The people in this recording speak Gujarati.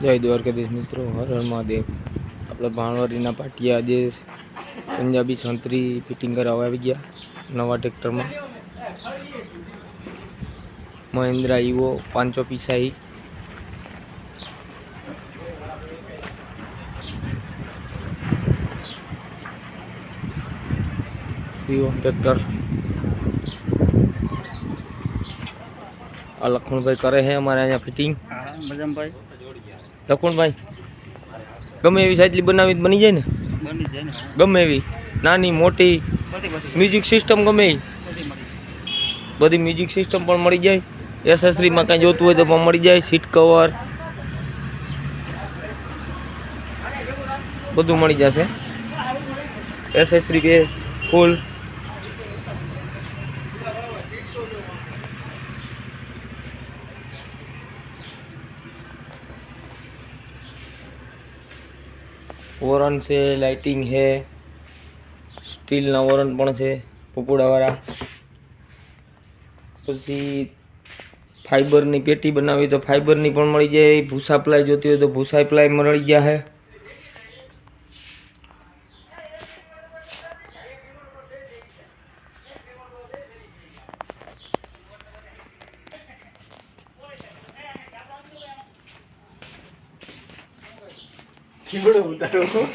જય દ્વારકાધીશ મિત્રો હર હર મહાદેવ આપણે ભાણવારીના પાટિયા આજે પંજાબી સંતરી ફિટિંગ કરાવવા આવી ગયા નવા ટ્રેક્ટરમાં મહિન્દ્રા ઈવો પાંચસો પીસાઈ ઈવો ટ્રેક્ટર આ લખણભાઈ કરે છે અમારે અહીંયા ફિટિંગ હા લખણભાઈ ગમે એવી સાયકલી બનાવી બની જાય ને? ગમે એવી. નાની મોટી મ્યુઝિક સિસ્ટમ ગમે એ બધી બધી મ્યુઝિક સિસ્ટમ પણ મળી જાય. એસેસરીમાં કાંઈ જોતું હોય તો પણ મળી જાય સીટ કવર બધું મળી જશે. એસેસરી કે ફૂલ વોરન છે, લાઇટિંગ છે, સ્ટીલના વોરન પણ છે, પપોડાવાળા. પછી ફાઇબરની પેટી બનાવી તો ફાઇબરની પણ મળી જાય. ભૂસા પ્લાય જોતી હોય તો ભૂસા પ્લાય મળી જાય. 기분을 못 따르고